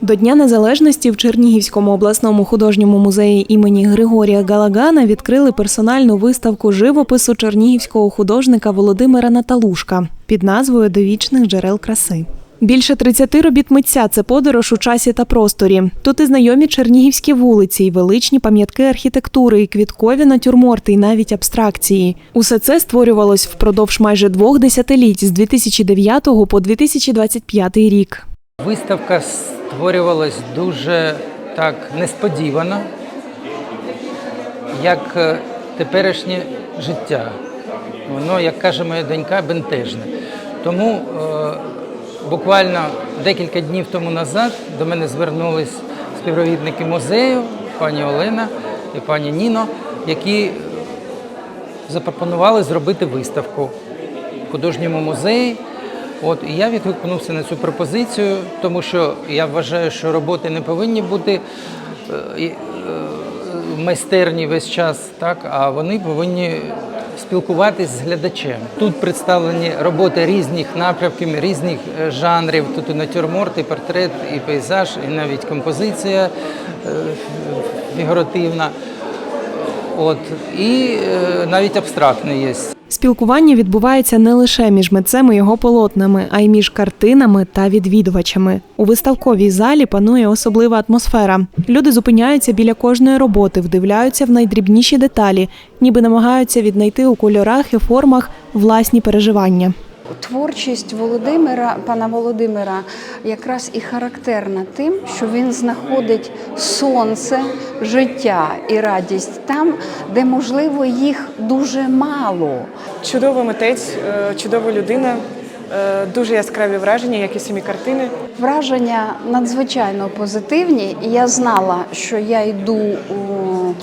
До Дня Незалежності в Чернігівському обласному художньому музеї імені Григорія Галагана відкрили персональну виставку живопису чернігівського художника Володимира Наталушка під назвою Довічних джерел краси. Більше 30 робіт митця це подорож у часі та просторі. Тут і знайомі чернігівські вулиці, і величні пам'ятки архітектури, і квіткові натюрморти, і навіть абстракції. Усе це створювалось впродовж майже двох десятиліть з 2009 по 2025 рік. Виставка створювалась дуже так несподівано, як е, теперішнє життя. Воно, як каже моя донька, бентежне. Тому е, буквально декілька днів тому назад до мене звернулись співробітники музею, пані Олена і пані Ніно, які запропонували зробити виставку в художньому музеї. От я відгукнувся на цю пропозицію, тому що я вважаю, що роботи не повинні бути е, е, майстерні весь час, так а вони повинні спілкуватись з глядачем. Тут представлені роботи різних напрямків, різних е, жанрів. Тут і натюрморт, і портрет, і пейзаж, і навіть композиція фігуративна. От і навіть абстрактне є. Спілкування відбувається не лише між митцем і його полотнами, а й між картинами та відвідувачами. У виставковій залі панує особлива атмосфера. Люди зупиняються біля кожної роботи, вдивляються в найдрібніші деталі, ніби намагаються віднайти у кольорах і формах власні переживання. Творчість Володимира, пана Володимира, якраз і характерна тим, що він знаходить сонце, життя і радість там, де можливо їх дуже мало. Чудовий митець, е, чудова людина, е, дуже яскраві враження, як і самі картини. Враження надзвичайно позитивні. І я знала, що я йду у.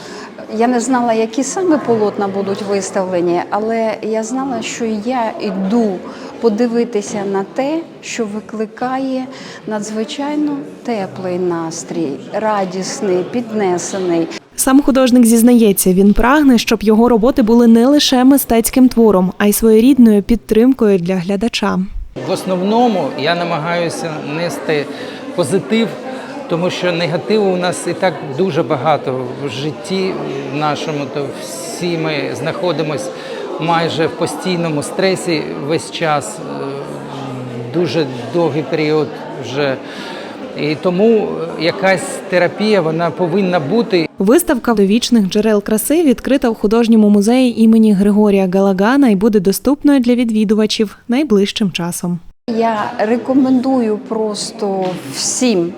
Я не знала, які саме полотна будуть виставлені, але я знала, що я йду подивитися на те, що викликає надзвичайно теплий настрій, радісний, піднесений. Сам художник зізнається, він прагне, щоб його роботи були не лише мистецьким твором, а й своєрідною підтримкою для глядача. В основному я намагаюся нести позитив, тому що негативу у нас і так дуже багато в житті нашому, то всі ми знаходимося майже в постійному стресі весь час, е, дуже довгий період вже. І тому е, якась терапія вона повинна бути. Виставка довічних джерел краси відкрита в художньому музеї імені Григорія Галагана і буде доступною для відвідувачів найближчим часом. Я рекомендую просто всім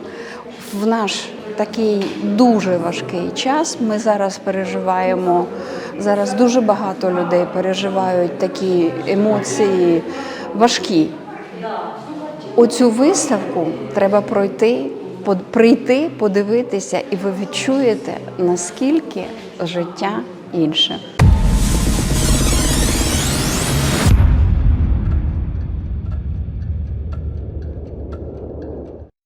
в наш такий дуже важкий час. Ми зараз переживаємо. Зараз дуже багато людей переживають такі емоції важкі. Оцю виставку треба пройти, прийти, подивитися, і ви відчуєте, наскільки життя інше.